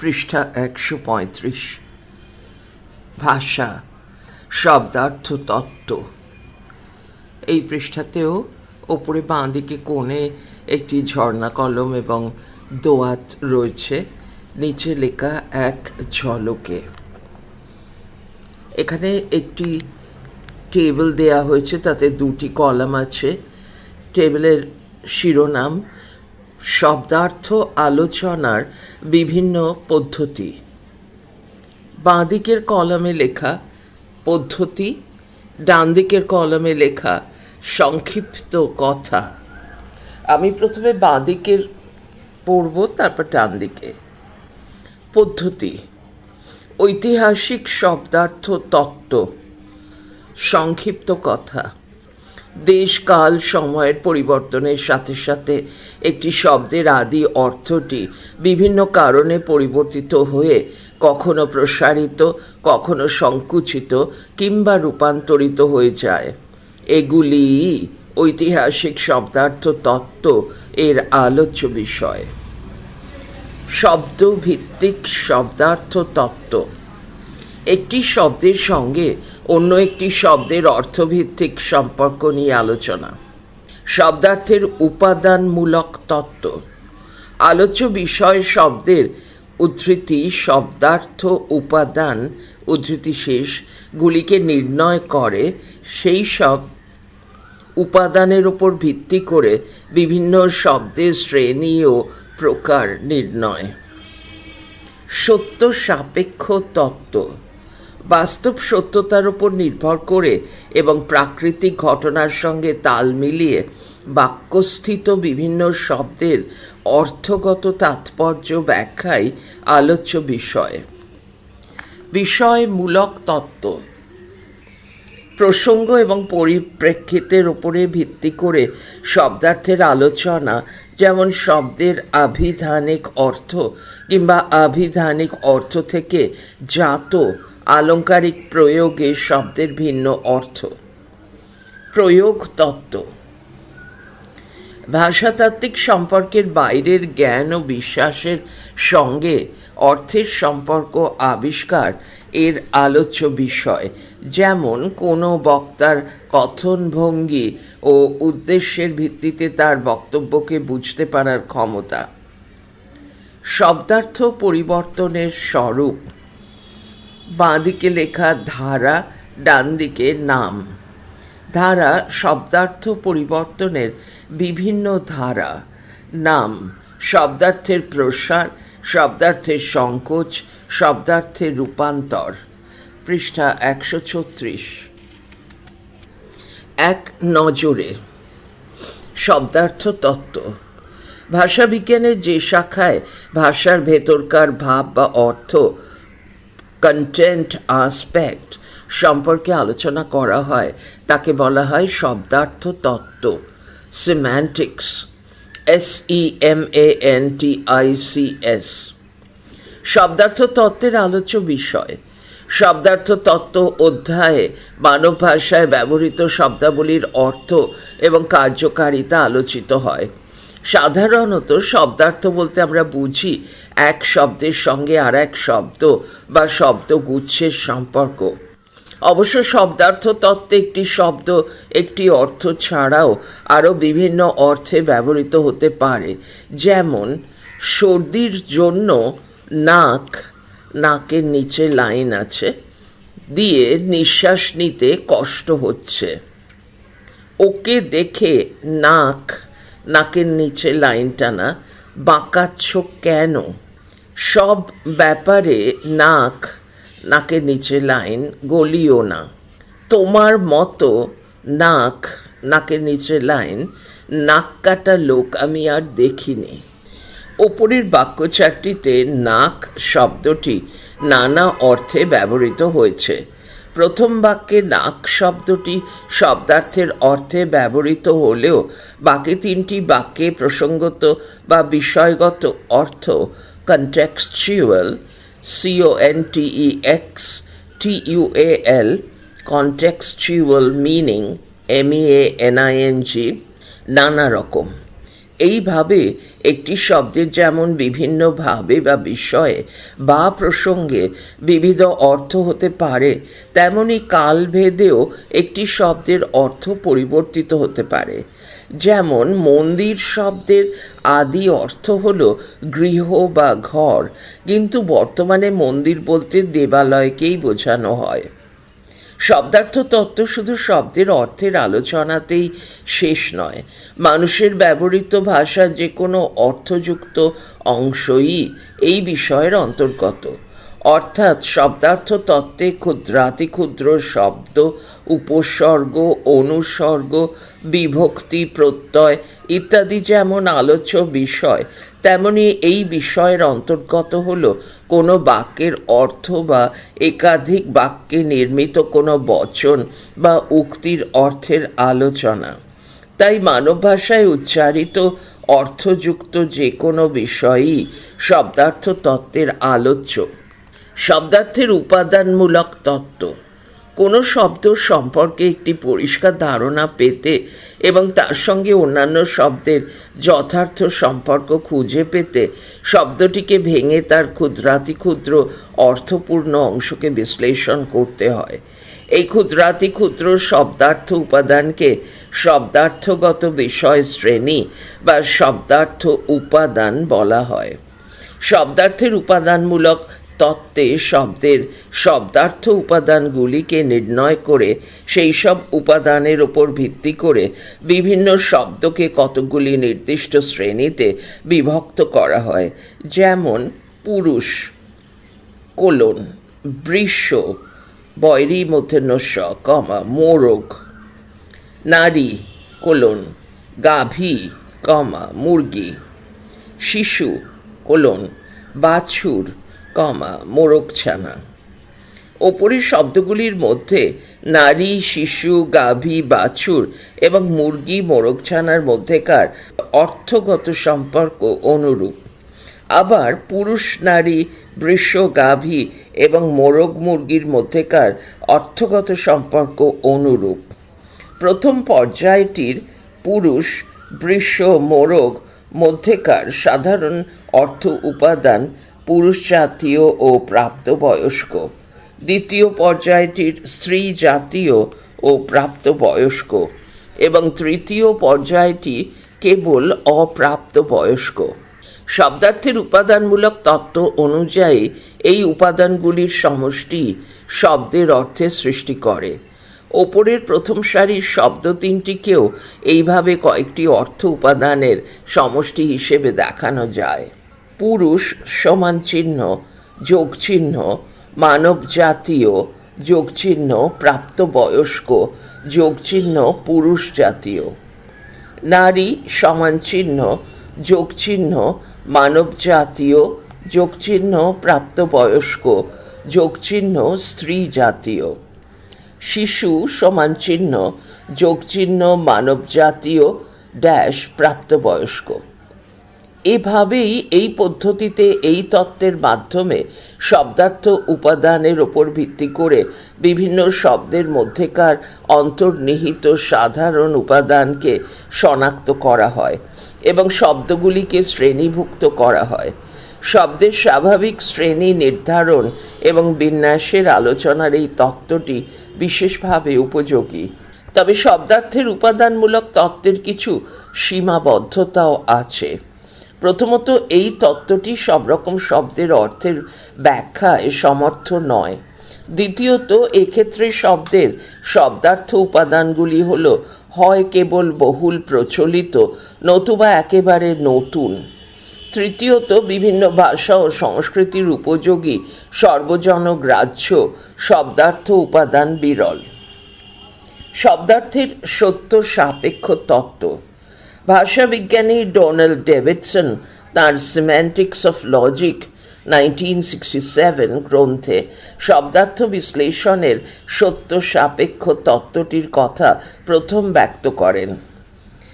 পৃষ্ঠা একশো পঁয়ত্রিশ। ভাষা, শব্দার্থ, তত্ত্ব। এই পৃষ্ঠাতেও ওপরে বাঁ দিকে কোণে একটি ঝর্ণা কলম এবং দোয়াত রয়েছে, নিচে লেখা এক ঝলকে। এখানে একটি টেবিল দেয়া হয়েছে, তাতে দুটি কলাম আছে। টেবিলের শিরোনাম শব্দার্থ আলোচনার বিভিন্ন পদ্ধতি। বাঁ দিকের কলমে লেখা পদ্ধতি ডান দিকের কলমে লেখা সংক্ষিপ্ত কথা। আমি প্রথমে বাঁ দিকের পড়ব, তারপর ডান দিকে পদ্ধতি, ঐতিহাসিক শব্দার্থ তত্ত্ব, সংক্ষিপ্ত কথা। দেশ কাল সময়ের পরিবর্তনের সাথে সাথে একটি শব্দের আদি অর্থটি বিভিন্ন কারণে পরিবর্তিত হয়ে কখনো প্রসারিত, কখনো সংকুচিত কিংবা রূপান্তরিত হয়ে যায়। এগুলি ঐতিহাসিক শব্দার্থ তত্ত্ব এর আলোচ্য বিষয়। শব্দভিত্তিক শব্দার্থ তত্ত্ব। একটি শব্দের সঙ্গে একটি শব্দের অর্থভিত্তিক সম্পর্ক নিয়ে আলোচনা। শব্দার্থের উপাদানমূলক তত্ত্ব। আলোচ্য বিষয় শব্দের উদ্ধৃতি, শব্দার্থ উপাদান উদ্ধৃতি শেষ গুলিকে নির্ণয় করে সেই সব উপাদানের উপর ভিত্তি করে বিভিন্ন শব্দের শ্রেণি ও প্রকার নির্ণয়। সত্য সাপেক্ষ তত্ত্ব। বাস্তব সত্যতার উপর নির্ভর করে এবং প্রাকৃতিক ঘটনার সঙ্গে তাল মিলিয়ে বাক্যস্থিত বিভিন্ন শব্দের অর্থগত তাৎপর্য ব্যাখ্যাই আলোচ্য বিষয়। বিষয়মূলক তত্ত্ব। প্রসঙ্গ এবং পরিপ্রেক্ষিতের উপরে ভিত্তি করে শব্দার্থের আলোচনা, যেমন শব্দের আভিধানিক অর্থ কিংবা আভিধানিক অর্থ থেকে জাত আলংকারিক প্রয়োগে শব্দের ভিন্ন অর্থ। প্রয়োগ তত্ত্ব। ভাষাতাত্ত্বিক সম্পর্কের বাইরের জ্ঞান ও বিশ্বাসের সঙ্গে অর্থের সম্পর্ক আবিষ্কার এর আলোচ্য বিষয়। যেমন, কোনো বক্তার কথনভঙ্গি ও উদ্দেশ্যের ভিত্তিতে তার বক্তব্যকে বুঝতে পারার ক্ষমতা। শব্দার্থ পরিবর্তনের স্বরূপ। বাঁদিকে লেখা ধারা ডান দিকে নাম। ধারা শব্দার্থ পরিবর্তনের বিভিন্ন ধারা। নাম শব্দার্থের প্রসার, শব্দার্থের সংকোচ, শব্দার্থের রূপান্তর। পৃষ্ঠা একশো ছত্রিশ। এক নজরে। শব্দার্থ তত্ত্ব ভাষাবিজ্ঞানের যে শাখায় ভাষার ভেতরকার ভাব বা অর্থ কন্টেন্ট আসপেক্ট সম্পর্কে আলোচনা করা হয়। তাকে বলা হয় শব্দার্থ তত্ত্ব। Semantics S E M A N T I C S শব্দার্থ তত্ত্বের আলোচ্য বিষয়। শব্দার্থ তত্ত্ব অধ্যায়ে মানব ভাষায় ব্যবহৃত শব্দাবলীর অর্থ এবং কার্যকারিতা আলোচিত হয়। সাধারণত শব্দার্থ বলতে আমরা বুঝি এক শব্দের সঙ্গে আর এক শব্দ বা শব্দগুচ্ছের সম্পর্ক। অবশ্য শব্দার্থ তত্ত্বে একটি শব্দ, একটি অর্থ ছাড়াও আরও বিভিন্ন অর্থে ব্যবহৃত হতে পারে। যেমন, সর্দির জন্য নাক, নাকের নিচে লাইন আছে, দিয়ে নিঃশ্বাস নিতে কষ্ট হচ্ছে। ওকে দেখে নাক নাকের নিচে লাইন টানা বাঁকাচ্ছ কেন? সব ব্যাপারে নাক, নাকের নিচে লাইন, গলিও না। তোমার মতো নাক, নাকের নিচে লাইন, নাক কাটা লোক আমি আর দেখিনি। ওপরের বাক্য চারটিতে নাক শব্দটি নানা অর্থে ব্যবহৃত হয়েছে। প্রথম বাক্যে নাক শব্দটি শব্দার্থের অর্থে ব্যবহৃত হলেও বাকি তিনটি বাক্যে প্রসঙ্গত বা বিষয়গত অর্থ contextual C O N T E X T U L contextual meaning M E A N I N নানা রকম। এইভাবে একটি শব্দের যেমন বিভিন্ন ভাবে বা বিষয়ে বা প্রসঙ্গে বিবিধ অর্থ হতে পারে, তেমনি কালভেদেও একটি শব্দের অর্থ পরিবর্তিত হতে পারে। যেমন মন্দির শব্দের আদি অর্থ হল গৃহ বা ঘর, কিন্তু বর্তমানে মন্দির বলতে দেবালয়কেই বোঝানো হয়। শব্দার্থ তত্ত্ব শুধু শব্দের অর্থের আলোচনাতেই শেষ নয়। মানুষের ব্যবহৃত ভাষার যে কোনো অর্থযুক্ত অংশই এই বিষয়ের অন্তর্গত। অর্থাৎ শব্দার্থ তত্ত্বে ক্ষুদ্রাতি ক্ষুদ্র শব্দ, উপসর্গ, অনুসর্গ, বিভক্তি, প্রত্যয় ইত্যাদি যেমন আলোচ্য বিষয় তেমনি এই বিষয়ের অন্তর্গত হল কোনো বাক্যের অর্থ বা একাধিক বাক্যে নির্মিত কোনো বচন বা উক্তির অর্থের আলোচনা। তাই মানব ভাষায় উচ্চারিত অর্থযুক্ত যে কোনো বিষয়ই শব্দার্থ তত্ত্বের আলোচ্য। শব্দার্থের উপাদানমূলক তত্ত্ব। কোনো শব্দ সম্পর্কে একটি পরিষ্কার ধারণা পেতে এবং তার সঙ্গে অন্যান্য শব্দের যথার্থ সম্পর্ক খুঁজে পেতে শব্দটিকে ভেঙে তার ক্ষুদ্রাতি ক্ষুদ্র অর্থপূর্ণ অংশকে বিশ্লেষণ করতে হয়। এই ক্ষুদ্রাতি ক্ষুদ্র শব্দার্থ উপাদানকে শব্দার্থগত বিষয় শ্রেণি বা শব্দার্থ উপাদান বলা হয়। শব্দার্থের উপাদানমূলক তত্ত্বে শব্দের শব্দার্থ উপাদানগুলিকে নির্ণয় করে সেই সব উপাদানের ওপর ভিত্তি করে বিভিন্ন শব্দকে কতগুলি নির্দিষ্ট শ্রেণীতে বিভক্ত করা হয়। যেমন পুরুষ, কোলন, বৃষ, বৈরী মধ্যে নস্য কমা, মোরগ, নারী, কোলন, গাভী, কমা, মুরগি, শিশু, কোলন, বাছুর কমা, মোরগছানা। ওপরের শব্দগুলির মধ্যে নারী, শিশু, গাভী, বাছুর এবং মুরগি, মোরগছানার মধ্যেকার অর্থগত সম্পর্ক অনুরূপ। আবার পুরুষ, নারী, বৃষ, গাভী এবং মোরগ, মুরগির মধ্যেকার অর্থগত সম্পর্ক অনুরূপ। প্রথম পর্যায়টির পুরুষ, বৃষ, মোরগ মধ্যেকার সাধারণ অর্থ উপাদান পুরুষ জাতীয় ও প্রাপ্তবয়স্ক। দ্বিতীয় পর্যায়টির স্ত্রী জাতীয় ও প্রাপ্তবয়স্ক এবং তৃতীয় পর্যায়টি কেবল অপ্রাপ্তবয়স্ক। শব্দার্থের উপাদানমূলক তত্ত্ব অনুযায়ী এই উপাদানগুলির সমষ্টি শব্দের অর্থে সৃষ্টি করে। ওপরের প্রথম সারির শব্দ তিনটিকেও এইভাবে কয়েকটি অর্থ উপাদানের সমষ্টি হিসেবে দেখানো যায়। পুরুষ সমান চিহ্ন, যোগ চিহ্ন, মানব জাতীয়, যোগ চিহ্ন প্রাপ্তবয়স্ক যোগ চিহ্ন পুরুষ জাতীয়। নারী সমান চিহ্ন, যোগ চিহ্ন মানব জাতীয়, যোগ চিহ্ন প্রাপ্তবয়স্ক যোগ চিহ্ন স্ত্রী জাতীয়। শিশু সমান চিহ্ন, যোগ চিহ্ন মানব জাতীয় ড্যাশ প্রাপ্তবয়স্ক এভাবেই এই পদ্ধতিতে এই তত্ত্বের মাধ্যমে শব্দার্থ উপাদানের ওপর ভিত্তি করে বিভিন্ন শব্দের মধ্যেকার অন্তর্নিহিত সাধারণ উপাদানকে শনাক্ত করা হয় এবং শব্দগুলিকে শ্রেণীভুক্ত করা হয়। শব্দের স্বাভাবিক শ্রেণি নির্ধারণ এবং বিন্যাসের আলোচনার এই তত্ত্বটি বিশেষভাবে উপযোগী। তবে শব্দার্থের উপাদানমূলক তত্ত্বের কিছু সীমাবদ্ধতাও আছে। প্রথমত, এই তত্ত্বটি সব রকম শব্দের অর্থের ব্যাখ্যায় সমর্থ নয়। দ্বিতীয়ত, এক্ষেত্রে শব্দের শব্দার্থ উপাদানগুলি হল হয় কেবল বহুল প্রচলিত, নতুবা একেবারে নতুন। তৃতীয়ত, বিভিন্ন ভাষা ও সংস্কৃতির উপযোগী সর্বজনগ্রাহ্য শব্দার্থ উপাদান বিরল। শব্দার্থের সত্য সাপেক্ষ তত্ত্ব। ভাষাবিজ্ঞানী ডোনাল্ড ডেভিডসন তাঁর সিম্যান্টিক্স অফ লজিক নাইনটিন গ্রন্থে শব্দার্থ বিশ্লেষণের সত্য সাপেক্ষ তত্ত্বটির কথা প্রথম ব্যক্ত করেন।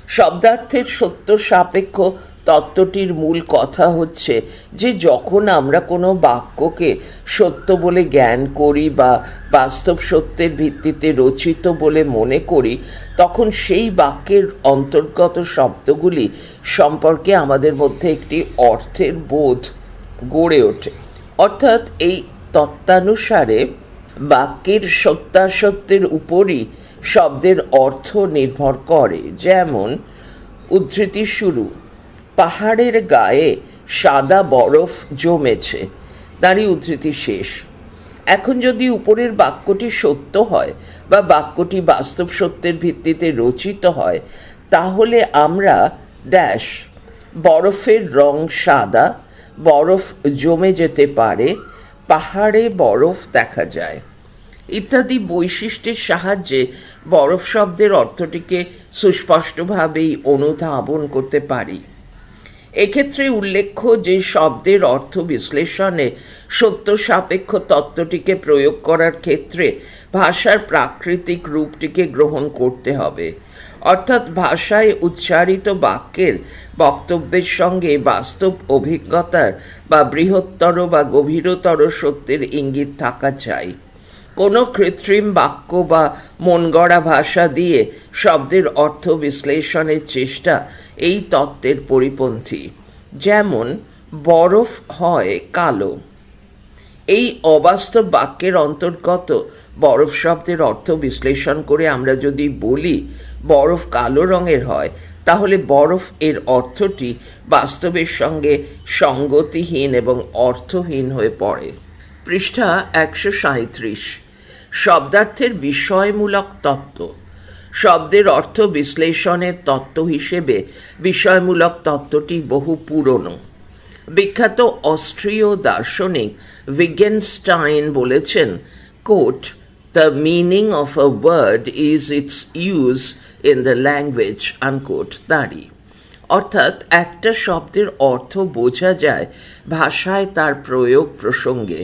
শব্দার্থের সত্য সাপেক্ষ তত্ত্বটির মূল কথা হচ্ছে যে যখন আমরা কোনো বাক্যকে সত্য বলে জ্ঞান করি বা বাস্তব সত্যের ভিত্তিতে রচিত বলে মনে করি, তখন সেই বাক্যের অন্তর্গত শব্দগুলি সম্পর্কে আমাদের মধ্যে একটি অর্থের বোধ গড়ে ওঠে। অর্থাৎ এই তত্ত্বানুসারে বাক্যের সত্যাসত্যের উপরই শব্দের অর্থ নির্ভর করে। যেমন, উদ্ধৃতি শুরু পাহাড়ের গায়ে সাদা বরফ জমেছে। তারই উদ্ধৃতি শেষ। এখন যদি উপরের বাক্যটি সত্য হয় বা বাক্যটি বাস্তব সত্যের ভিত্তিতে রচিত হয়, তাহলে আমরা ড্যাশ বরফের রং সাদা, বরফ জমে যেতে পারে, পাহাড়ে বরফ দেখা যায়। ইত্যাদি বৈশিষ্ট্যের সাহায্যে বরফ শব্দের অর্থটিকে সুস্পষ্টভাবেই অনুধাবন করতে পারি। এক্ষেত্রে উল্লেখ্য যে শব্দের অর্থ বিশ্লেষণে সত্য সাপেক্ষ তত্ত্বটিকে প্রয়োগ করার ক্ষেত্রে ভাষার প্রাকৃতিক রূপটিকে গ্রহণ করতে হবে। অর্থাৎ ভাষায় উচ্চারিত বাক্যের বক্তব্যের সঙ্গে বাস্তব অভিজ্ঞতার বা বৃহত্তর বা গভীরতর সত্যের ইঙ্গিত থাকা চাই। কোনো কৃত্রিম বাক্য বা মন গড়া ভাষা দিয়ে শব্দের অর্থ বিশ্লেষণের চেষ্টা এই তত্ত্বের পরিপন্থী। যেমন, বরফ হয় কালো। এই অবাস্তব বাক্যের অন্তর্গত বরফ শব্দের অর্থ বিশ্লেষণ করে আমরা যদি বলি, বরফ কালো রঙের হয়, তাহলে বরফ এর অর্থটি বাস্তবের সঙ্গে সঙ্গতিহীন এবং অর্থহীন হয়ে পড়ে। পৃষ্ঠা একশো সাঁত্রিশ শব্দার্থের বিষয়মূলক তত্ত্ব। শব্দের অর্থ বিশ্লেষণের তত্ত্ব হিসেবে বিষয়মূলক তত্ত্বটি বহু পুরনো। বিখ্যাত অস্ট্রীয় দার্শনিক উইগেনস্টাইন বলেছেন quote the meaning of a word is its use in the language unquote তাঁরই। অর্থাৎ একটা শব্দের অর্থ বোঝা যায় ভাষায় তার প্রয়োগ প্রসঙ্গে।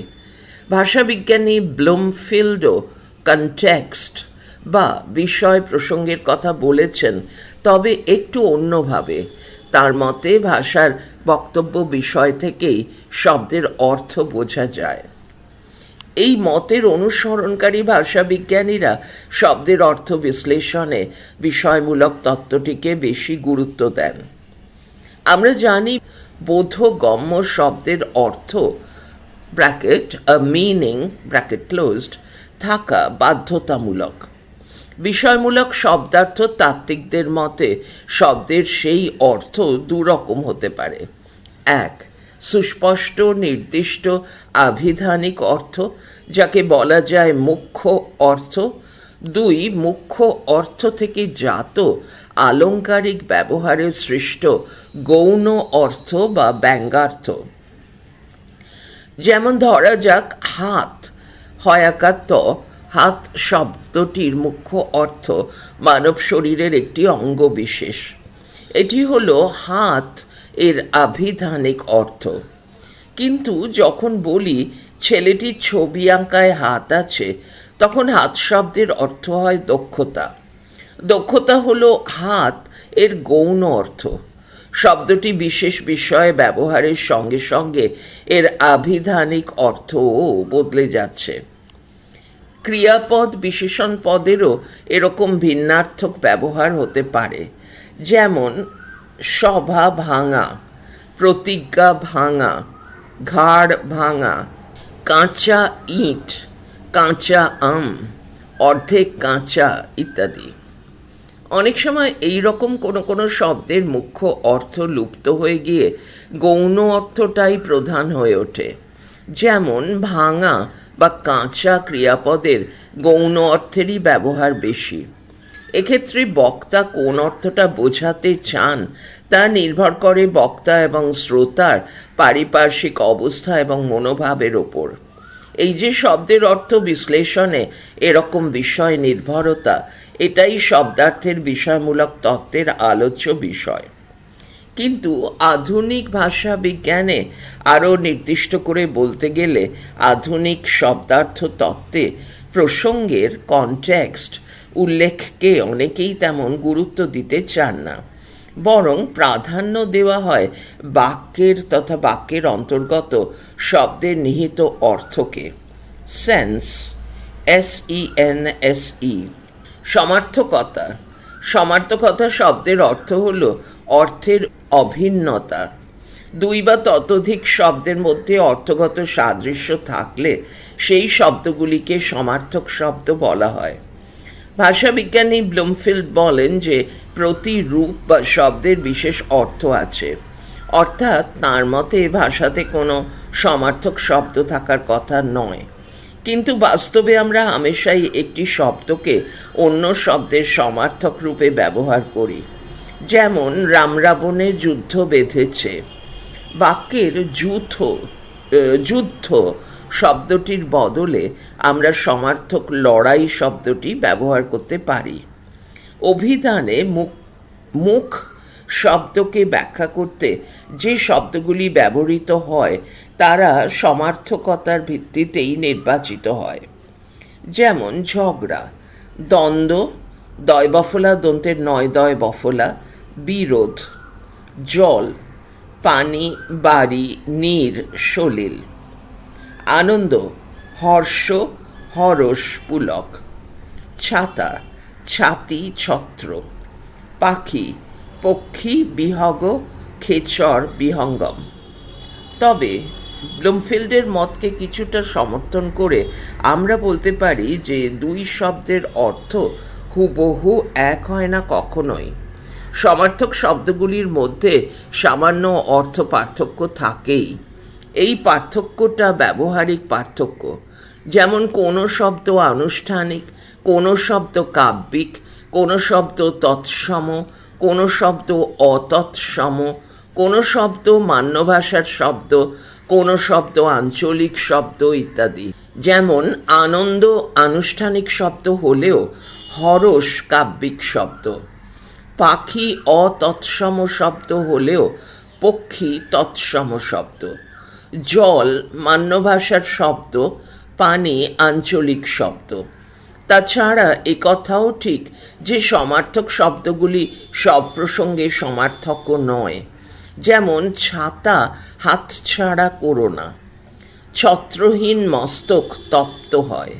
ভাষাবিজ্ঞানী ব্লুমফিল্ডও কনটেক্সট বা বিষয় প্রসঙ্গের কথা বলেছেন, তবে একটু অন্যভাবে। তার মতে, ভাষার বক্তব্য বিষয় থেকেই শব্দের অর্থ বোঝা যায়। এই মতের অনুসরণকারী ভাষাবিজ্ঞানীরা শব্দের অর্থ বিশ্লেষণে বিষয়মূলক তত্ত্বটিকে বেশি গুরুত্ব দেন। আমরা জানি, বোধগম্য শব্দের অর্থ bracket a meaning bracket closed থাকা বাধ্যতামূলক। বিষয়মূলক শব্দার্থ তাত্ত্বিকদের মতে, শব্দের সেই অর্থ দুরকম হতে পারে। এক, সুস্পষ্ট, নির্দিষ্ট, আভিধানিক অর্থ, যাকে বলা যায় মুখ্য অর্থ। দুই, মুখ্য অর্থ থেকে জাত আলংকারিক ব্যবহারে সৃষ্ট গৌণ অর্থ বা ব্যঙ্গার্থ। যেমন ধরা যাক হাত। হয়াকাত হাত শব্দটির মুখ্য অর্থ মানব শরীরের একটি অঙ্গ বিশেষ। এটি হলো হাত এর আভিধানিক অর্থ। কিন্তু যখন বলি ছেলেটির ছবি আঁকায় হাত আছে, তখন হাত শব্দের অর্থ হয় দক্ষতা। দক্ষতা হলো হাত এর গৌণ অর্থ। শব্দটি বিশেষ বিষয়ে ব্যবহারের সঙ্গে সঙ্গে এর আভিধানিক অর্থও বদলে যাচ্ছে। ক্রিয়াপদ বিশেষণ পদেরও এরকম ভিন্নার্থক ব্যবহার হতে পারে। যেমন, সভা ভাঙা, প্রতিজ্ঞা ভাঙা, ঘাড় ভাঙা, কাঁচা ইট, কাঁচা আম, অর্ধেক কাঁচা ইত্যাদি। অনেক সময় এই রকম কোনো কোনো শব্দের মুখ্য অর্থ লুপ্ত হয়ে গিয়ে গৌণ অর্থটাই প্রধান হয়ে ওঠে। যেমন ভাঙা বা কাঁচা ক্রিয়াপদের গৌণ অর্থেরই ব্যবহার বেশি। এক্ষেত্রে বক্তা কোন অর্থটা বোঝাতে চান তা নির্ভর করে বক্তা এবং শ্রোতার পারিপার্শ্বিক অবস্থা এবং মনোভাবের ওপর। এই যে শব্দের অর্থ বিশ্লেষণে এরকম বিষয় নির্ভরতা এটাই শব্দার্থের বিষয়মূলক তত্ত্বের আলোচ্য বিষয়। কিন্তু আধুনিক ভাষা বিজ্ঞানে আরও নির্দিষ্ট করে বলতে গেলে আধুনিক শব্দার্থ তত্ত্বে প্রসঙ্গের কনটেক্সট উল্লেখকে অনেকেই তেমন গুরুত্ব দিতে চান না। বরং প্রাধান্য দেওয়া হয় বাক্যের তথা বাক্যের অন্তর্গত শব্দের নিহিত অর্থকে। Sense S E N S E সমার্থকতা। সমার্থকতা শব্দের অর্থ হল অর্থের অভিন্নতা। দুই বা ততোধিক শব্দের মধ্যে অর্থগত সাদৃশ্য থাকলে সেই শব্দগুলিকে সমার্থক শব্দ বলা হয়। ভাষাবিজ্ঞানী ব্লুমফিল্ড বলেন যে প্রতি রূপ বা শব্দের বিশেষ অর্থ আছে। অর্থাৎ তার মতে ভাষাতে কোনো সমার্থক শব্দ থাকার কথা নয়। কিন্তু বাস্তবে আমরা হামেশাই একটি শব্দকে অন্য শব্দের সমার্থক রূপে ব্যবহার করি। যেমন, রাম রাবণের যুদ্ধ বেঁধেছে। বাক্যের যুথ যুদ্ধ শব্দটির বদলে আমরা সমার্থক লড়াই শব্দটি ব্যবহার করতে পারি। অভিধানে মুখ মুখ শব্দকে ব্যাখ্যা করতে যে শব্দগুলি ব্যবহৃত হয়, তারা সমার্থকতার ভিত্তিতেই নির্বাচিত হয়। যেমন ঝগড়া, দ্বন্দ্ব, দয় বফলা দন্তের নয় দয় বফলা, বিরোধ, জল, পানি, বাড়ি, নীর, সলিল। আনন্দ, হর্ষ, হরস, পুলক। ছাতা, ছাতি, ছত্র। পাখি পক্ষী বিহগ খেচর বিহঙ্গম। তবে ব্লুমফিল্ডের মতকে কিছুটা সমর্থন করে আমরা বলতে পারি যে দুই শব্দের অর্থ হুবহু এক হয় না কখনোই। সমার্থক শব্দগুলির মধ্যে সামান্য অর্থ পার্থক্য থাকেই। এই পার্থক্যটা ব্যবহারিক পার্থক্য। যেমন কোনো শব্দ আনুষ্ঠানিক, কোনো শব্দ কাব্যিক, কোনো শব্দ তৎসম কোনো শব্দ অতৎসম, কোনো শব্দ মান্য ভাষার শব্দ, কোনো শব্দ আঞ্চলিক শব্দ ইত্যাদি। যেমন আনন্দ আনুষ্ঠানিক শব্দ হলেও হরস কাব্যিক শব্দ। পাখি অতৎসম শব্দ হলেও পক্ষী তৎসম শব্দ। জল মান্য ভাষার শব্দ, পানি আঞ্চলিক শব্দ। তাছাড়া কথাও ঠিক যে সমার্থক শব্দগুলি সব প্রসঙ্গে সমার্থক নয়। যেমন, ছাতা হাতছাড়া করো না। ছত্রহীন মস্তক তপ্ত হয়।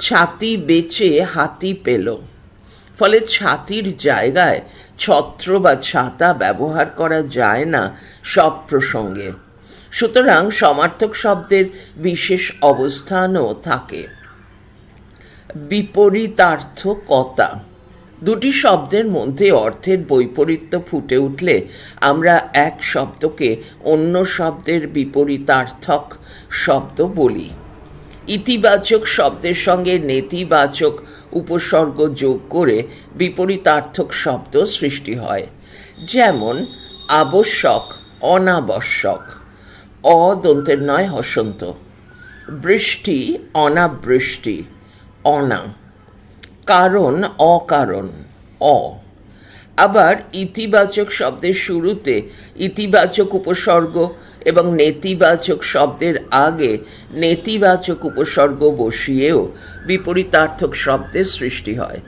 ছাতি বেচে হাতি পেল। ফলে ছাতির জায়গায় ছত্র বা ছাতা ব্যবহার করা যায় না সব প্রসঙ্গে। সুতরাং সমার্থক শব্দের বিশেষ অবস্থানও থাকে। বিপরীতার্থকতা। দুটি শব্দের মধ্যে অর্থের বৈপরীত্য ফুটে উঠলে আমরা এক শব্দকে অন্য শব্দের বিপরীতার্থক শব্দ বলি। ইতিবাচক শব্দের সঙ্গে নেতিবাচক উপসর্গ যোগ করে বিপরীতার্থক শব্দ সৃষ্টি হয়, যেমন আবশ্যক, অনাবশ্যক, অদন্তের নয় হসন্ত, বৃষ্টি, অনাবৃষ্টি অনা, কারণ অকারণ, অ। আবার ইতিবাচক শব্দের শুরুতে ইতিবাচক উপসর্গ এবং নেতিবাচক শব্দের আগে নেতিবাচক উপসর্গ বসিয়েও বিপরীতার্থক শব্দের সৃষ্টি হয়।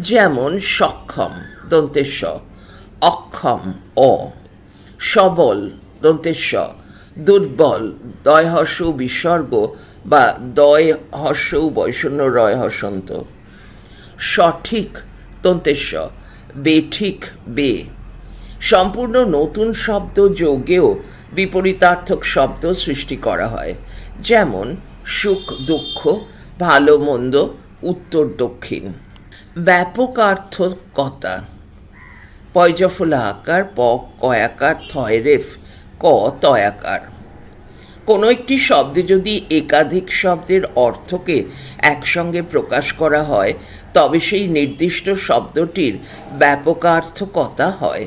যেমন সক্ষম দন্তেশ অক্ষম, অ। সবল দন্তেশ দুর্বল দয় হর্ষ বিসর্গ বা দয় হর্ষ বৈষণ্য রয় হসন্ত সঠিক তন্তেশ্ব, বেঠিক বে। সম্পূর্ণ নতুন শব্দ যোগেও বিপরীতার্থক শব্দ সৃষ্টি করা হয়। যেমন, সুখ, দুঃখ, ভালো, মন্দ, উত্তর, দক্ষিণ। ব্যাপকার্থকতা পয়জফলা আকার, প কয়াকার থয়রেফ ক তয়াকার কোনো একটি শব্দে যদি একাধিক শব্দের অর্থকে একসঙ্গে প্রকাশ করা হয়, তবে সেই নির্দিষ্ট শব্দটির ব্যাপকার্থকতা হয়।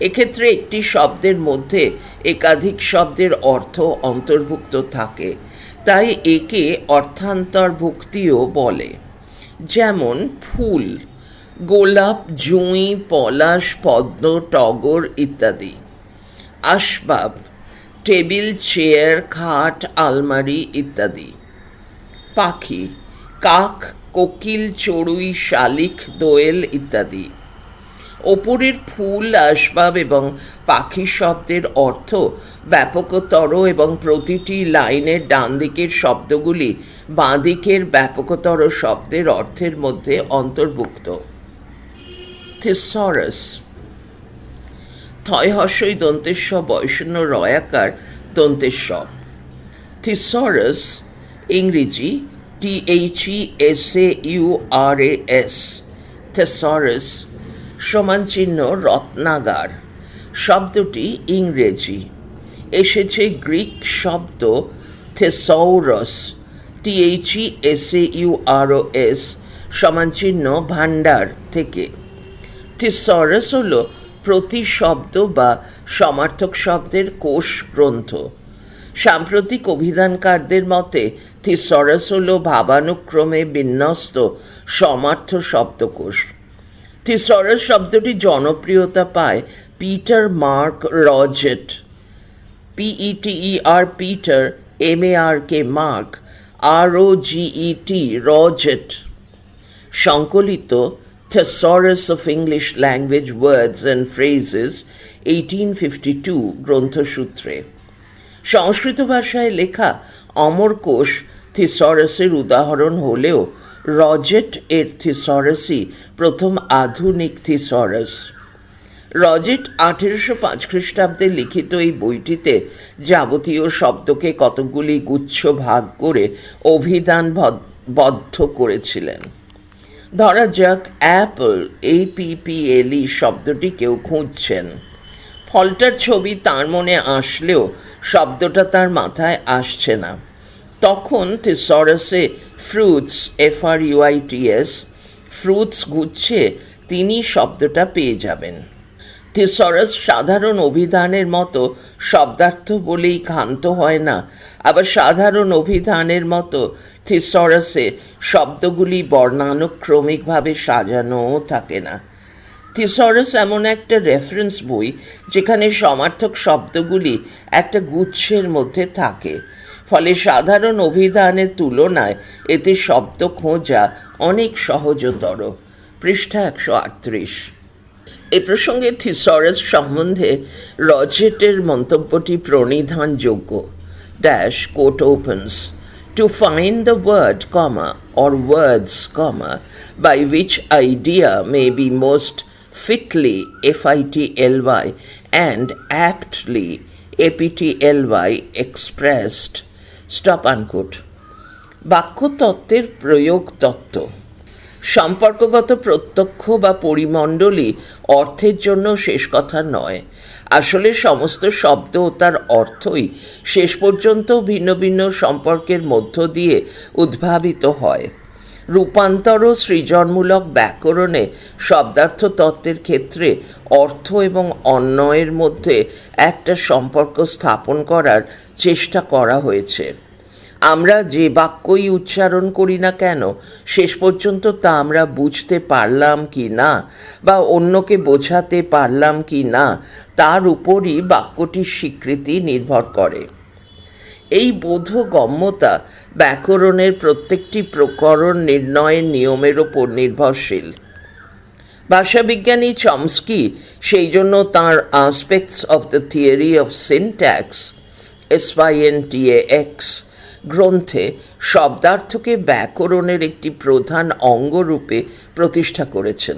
এক্ষেত্রে একটি শব্দের মধ্যে একাধিক শব্দের অর্থ অন্তর্ভুক্ত থাকে, তাই একে অর্থান্তর্ভুক্তিও বলে। যেমন, ফুল, গোলাপ, জুঁই, পলাশ, পদ্ম, টগর ইত্যাদি। আসবাব টেবিল, চেয়ার, খাট, আলমারি ইত্যাদি। পাখি, কাক, কোকিল, চড়ুই শালিক দোয়েল ইত্যাদি। ওপরের ফুল, আসবাব এবং পাখি শব্দের অর্থ ব্যাপকতর এবং প্রতিটি লাইনের ডান দিকের শব্দগুলি বাঁ দিকের ব্যাপকতর শব্দের অর্থের মধ্যে অন্তর্ভুক্ত। থিসরস থয় হর্ষই দন্তেশ্ব বয়শূন্য রয়াকার দন্তেশ্ব থিসরস, ইংরেজি, T H E S A U R A S. Thesaurus, সমান চিহ্ন রত্নাগার। শব্দটি ইংরেজি। এসেছে গ্রিক শব্দ thesauros, T H E S A U R O S, সমান চিহ্ন ভাণ্ডার থেকে। থিসরস হল প্রতি শব্দ বা সমার্থক শব্দের কোষ গ্রন্থ। সাম্প্রতিক অভিধানকারদের মতে থিসরস হল ভাবানুক্রমে বিন্যস্ত সমার্থ শব্দকোষ। থিসরস শব্দটি জনপ্রিয়তা পায় Peter Mark Roget. P E T E R Peter M A R K Mark, R O G E T Roget. সংকলিত Thesaurus of English Language Words and Phrases eighteen fifty two গ্রন্থসূত্রে সংস্কৃত ভাষায় লেখা অমরকোষ থিসরসের উদাহরণ হলেও রজেট এর থিসরসই প্রথম আধুনিক থিসরস। রজেট আঠেরোশো পাঁচ খ্রিস্টাব্দে লিখিত এই বইটিতে যাবতীয় শব্দকে কতগুলি গুচ্ছ ভাগ করে অভিধান বদ্ধ করেছিলেন। ধরা যাক অ্যাপল এই পিপিএলই শব্দটি কেউ খুঁজছেন। ফলটার ছবি তার মনে আসলেও শব্দটা তার মাথায় আসছে না। তখন থিসরসে fruits F R U I T S fruits গুচ্ছে তিনি শব্দটা পেয়ে যাবেন। থিসরস সাধারণ অভিধানের মতো শব্দার্থ বলেই ক্ষান্ত হয় না, আবার সাধারণ অভিধানের মতো থিসরসে শব্দগুলি বর্ণানুক্রমিকভাবে সাজানোও থাকে না। থিসরস এমন একটা রেফারেন্স বই, যেখানে সমার্থক শব্দগুলি একটা গুচ্ছের মধ্যে থাকে। ফলে সাধারণ অভিধানের তুলনায় এতে শব্দ খোঁজা অনেক সহজতর। পৃষ্ঠা একশো আটত্রিশ। এ প্রসঙ্গে থিসরাস সম্বন্ধে রজেটের মন্তব্যটি প্রণিধানযোগ্য। Dash quote opens to find the word, comma, or words, comma, by which idea may be most fitly, F-I-T-L-Y, and aptly, A-P-T-L-Y, expressed, stop unquote. বাক্যতত্ত্বের প্রয়োগ তত্ত্ব সম্পর্কগত প্রত্যক্ষ বা পরিমণ্ডলই অর্থের জন্য শেষ কথা নয় আসলে সমস্ত শব্দ ও তার অর্থই শেষ পর্যন্ত ভিন্ন ভিন্ন সম্পর্কের মধ্য দিয়ে উদ্ভাবিত হয়। রূপান্তর ও সৃজনমূলক ব্যাকরণে শব্দার্থ তত্ত্বের ক্ষেত্রে অর্থ এবং অন্যয়ের মধ্যে একটা সম্পর্ক স্থাপন করার চেষ্টা করা হয়েছে। আমরা যে বাক্যই উচ্চারণ করি না কেন, শেষ পর্যন্ত তা আমরা বুঝতে পারলাম কি না, বা অন্যকে বোঝাতে পারলাম কি না, তার উপরই বাক্যটির স্বীকৃতি নির্ভর করে। এই বোধগম্যতা ব্যাকরণের প্রত্যেকটি প্রকরণ নির্ণয়ের নিয়মের ওপর নির্ভরশীল। ভাষাবিজ্ঞানী চমস্কি সেই জন্য তাঁর aspects of the theory of syntax S N T X গ্রন্থে শব্দার্থকে ব্যাকরণের একটি প্রধান অঙ্গরূপে প্রতিষ্ঠা করেছেন।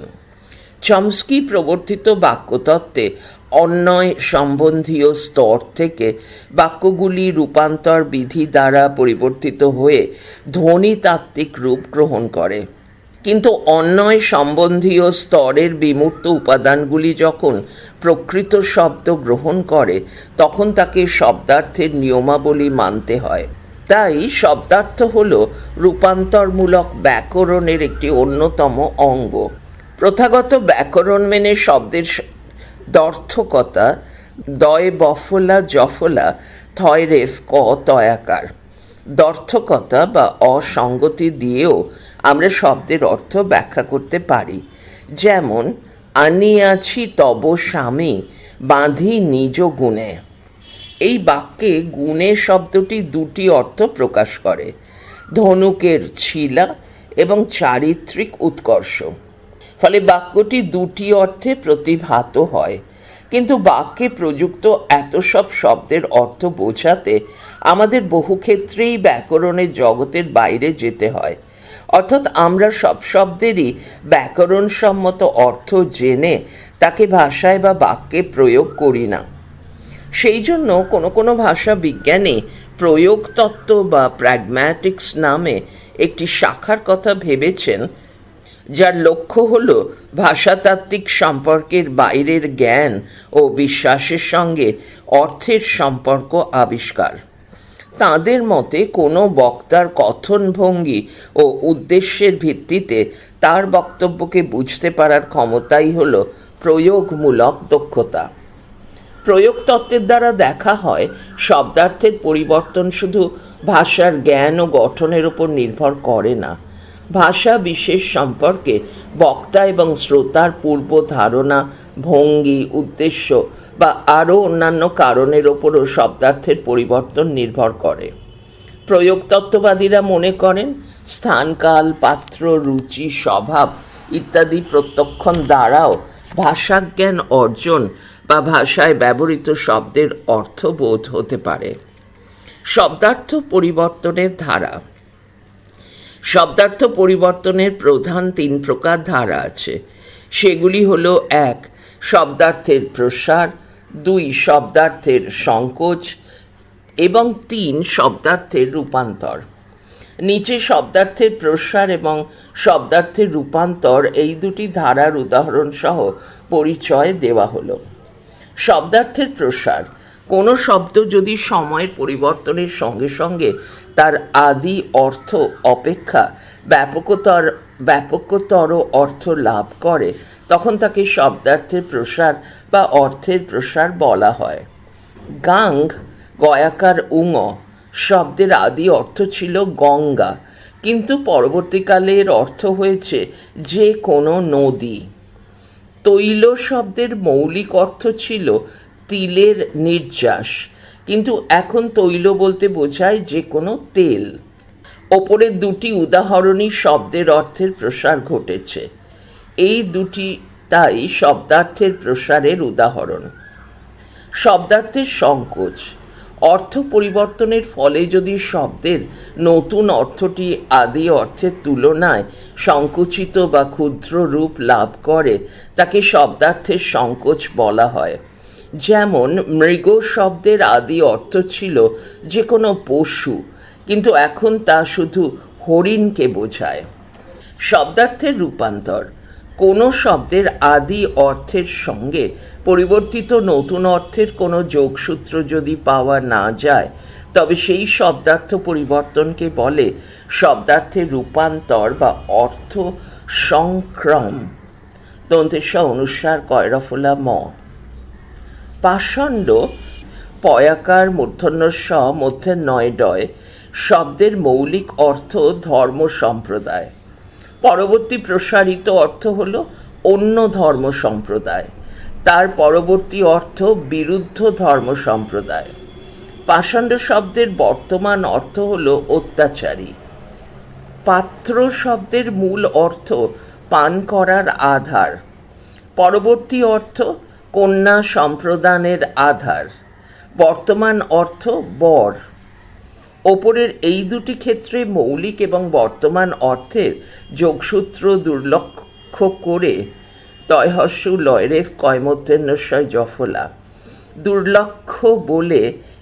চমস্কি প্রবর্তিত বাক্যতত্ত্বে অন্যয় সম্বন্ধীয় স্তর থেকে বাক্যগুলি রূপান্তর বিধি দ্বারা পরিবর্তিত হয়ে ধ্বনিতাত্ত্বিক রূপ গ্রহণ করে। কিন্তু অন্যয় সম্বন্ধীয় স্তরের বিমূর্ত উপাদানগুলি যখন প্রকৃত শব্দ গ্রহণ করে, তখন তাকে শব্দার্থের নিয়মাবলী মানতে হয়। তাই শব্দার্থ হল রূপান্তরমূলক ব্যাকরণের একটি অন্যতম অঙ্গ। প্রথাগত ব্যাকরণ মেনে শব্দের দর্থকতা দয় বফলা জফলা থয় রেফ ক তয়াকার। দর্থকতা বা অসঙ্গতি দিয়েও আমরা শব্দের অর্থ ব্যাখ্যা করতে পারি। যেমন, আনিয়াছি তব স্বামী, বাঁধি নিজ গুণে। এই বাক্যে গুণে শব্দটি দুটি অর্থ প্রকাশ করে, ধনুকের ছিলা এবং চারিত্রিক উৎকর্ষ। ফলে বাক্যটি দুটি অর্থে প্রতিভাত হয়। কিন্তু বাক্যে প্রযুক্ত এত সব শব্দের অর্থ বোঝাতে আমাদের বহু ক্ষেত্রেই ব্যাকরণের জগতের বাইরে যেতে হয়। অর্থাৎ আমরা সব শব্দেরই ব্যাকরণসম্মত অর্থ জেনে তাকে ভাষায় বা বাক্যে প্রয়োগ করি না। সেই জন্য কোনো কোনো ভাষা বিজ্ঞানে প্রয়োগ তত্ত্ব বা প্র্যাগম্যাটিক্স নামে একটি শাখার কথা ভেবেছেন, যার লক্ষ্য হল ভাষাতাত্ত্বিক সম্পর্কের বাইরের জ্ঞান ও বিশ্বাসের সঙ্গে অর্থের সম্পর্ক আবিষ্কার। তাঁদের মতে কোনো বক্তার কথনভঙ্গি ও উদ্দেশ্যের ভিত্তিতে তার বক্তব্যকে বুঝতে পারার ক্ষমতাই হল প্রয়োগমূলক দক্ষতা। প্রয়োগ তত্ত্বের দ্বারা দেখা হয়, শব্দার্থের পরিবর্তন শুধু ভাষার জ্ঞান ও গঠনের উপর নির্ভর করে না। ভাষা বিশেষ সম্পর্কে বক্তা এবং শ্রোতার পূর্ব ধারণা, ভঙ্গি, উদ্দেশ্য বা আরও অন্যান্য কারণের ওপরও শব্দার্থের পরিবর্তন নির্ভর করে। প্রয়োগতত্ত্ববাদীরা মনে করেন স্থানকাল পাত্র, রুচি, স্বভাব ইত্যাদি প্রত্যক্ষণ দ্বারাও ভাষাজ্ঞান অর্জন বা ভাষায় ব্যবহৃত শব্দের অর্থবোধ হতে পারে। শব্দার্থ পরিবর্তনের ধারা। শব্দার্থ পরিবর্তনের প্রধান তিন প্রকার ধারা আছে। সেগুলি হলো এক, শব্দার্থের প্রসার, দুই, শব্দার্থের সংকোচ, এবং তিন, শব্দার্থের রূপান্তর। নিচে শব্দার্থের প্রসার এবং শব্দার্থের রূপান্তর এই দুটি ধারার উদাহরণ সহ পরিচয় দেওয়া হলো। শব্দার্থের প্রসার। কোনো শব্দ যদি সময়ের পরিবর্তনের সঙ্গে সঙ্গে তার আদি অর্থ অপেক্ষা ব্যাপকতর ব্যাপকতর অর্থ লাভ করে, তখন তাকে শব্দার্থের প্রসার বা অর্থের প্রসার বলা হয়। গাং, গয়াকার উঙ, শব্দের আদি অর্থ ছিল গঙ্গা। কিন্তু পরবর্তীকালে এর অর্থ হয়েছে যে কোনো নদী। তৈল শব্দের মৌলিক অর্থ ছিল তিলের নির্যাস। কিন্তু এখন তৈল বলতে বোঝায় যে কোনো তেল। ওপরের দুটি উদাহরণই শব্দের অর্থের প্রসার ঘটেছে। এই দুটি তাই শব্দার্থের প্রসারের উদাহরণ। শব্দার্থের সংকোচ। অর্থ পরিবর্তনের ফলে যদি শব্দের নতুন অর্থটি আদি অর্থের তুলনায় সংকুচিত বা ক্ষুদ্র রূপ লাভ করে, তাকে শব্দার্থের সংকোচ বলা হয়। যেমন, মৃগ শব্দের আদি অর্থ ছিল যে কোনো পশু, কিন্তু এখন তা শুধু হরিণকে বোঝায়। শব্দার্থের রূপান্তর কোনো শব্দের আদি অর্থের সঙ্গে পরিবর্তিত নতুন অর্থের কোনো যোগসূত্র যদি পাওয়া না যায়, তবে সেই শব্দার্থ পরিবর্তনকে বলে শব্দার্থের রূপান্তর বা অর্থ সংক্রম। দন্তেশ অনুসার কয়রফলা ম। পাষণ্ড পয়াকার মূর্ধন্য স মধ্যে নয় ডয় শব্দের মৌলিক অর্থ ধর্ম সম্প্রদায়। পরবর্তী প্রসারিত অর্থ হল অন্য ধর্ম সম্প্রদায়। তার পরবর্তী অর্থ বিরুদ্ধ ধর্ম সম্প্রদায়। পাষাণ্ড শব্দের বর্তমান অর্থ হল অত্যাচারী। পাত্র শব্দের মূল অর্থ পান করার আধার। পরবর্তী অর্থ কন্যা সম্প্রদানের আধার। বর্তমান অর্থ বর। ওপরের এই দুটি ক্ষেত্রে মৌলিক এবং বর্তমান অর্থের যোগসূত্র দুর্লক্ষ করে তয়হস্যু লয়রেফ কয়মধ্যেন্নশয় জফলা। দুর্লক্ষ বলে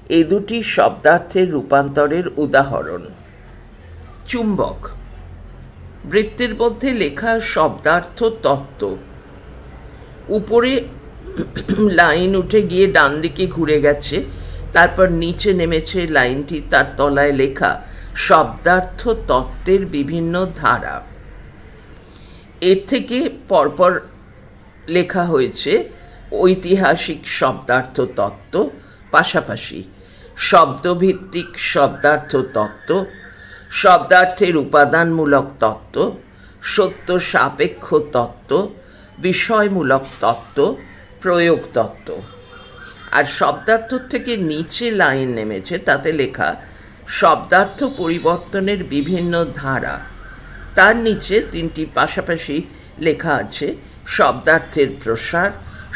এ দুটি শব্দার্থের রূপান্তরের উদাহরণ। চুম্বক। বৃত্তের মধ্যে লেখা শব্দার্থ তত্ত্ব। উপরে লাইন উঠে গিয়ে ডান দিকে ঘুরে গেছে। তারপর নিচে নেমেছে লাইনটি তার তলায় লেখা, শব্দার্থ তত্ত্বের বিভিন্ন ধারা। এর থেকে পরপর লেখা হয়েছে, ঐতিহাসিক শব্দার্থ তত্ত্ব। পাশাপাশি, শব্দভিত্তিক শব্দার্থ তত্ত্ব। শব্দার্থের উপাদানমূলক তত্ত্ব। সত্য সাপেক্ষ তত্ত্ব। বিষয়মূলক তত্ত্ব। প্রয়োগ তত্ত্ব। আর শব্দার্থর থেকে নিচে লাইন নেমেছে, তাতে লেখা, শব্দার্থ পরিবর্তনের বিভিন্ন ধারা। তার নিচে তিনটি পাশাপাশি লেখা আছে, শব্দার্থের প্রসার,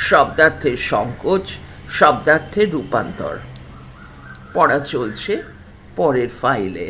শব্দার্থের সংকোচ, শব্দার্থের রূপান্তর। পড়া চলছে পরের ফাইলে।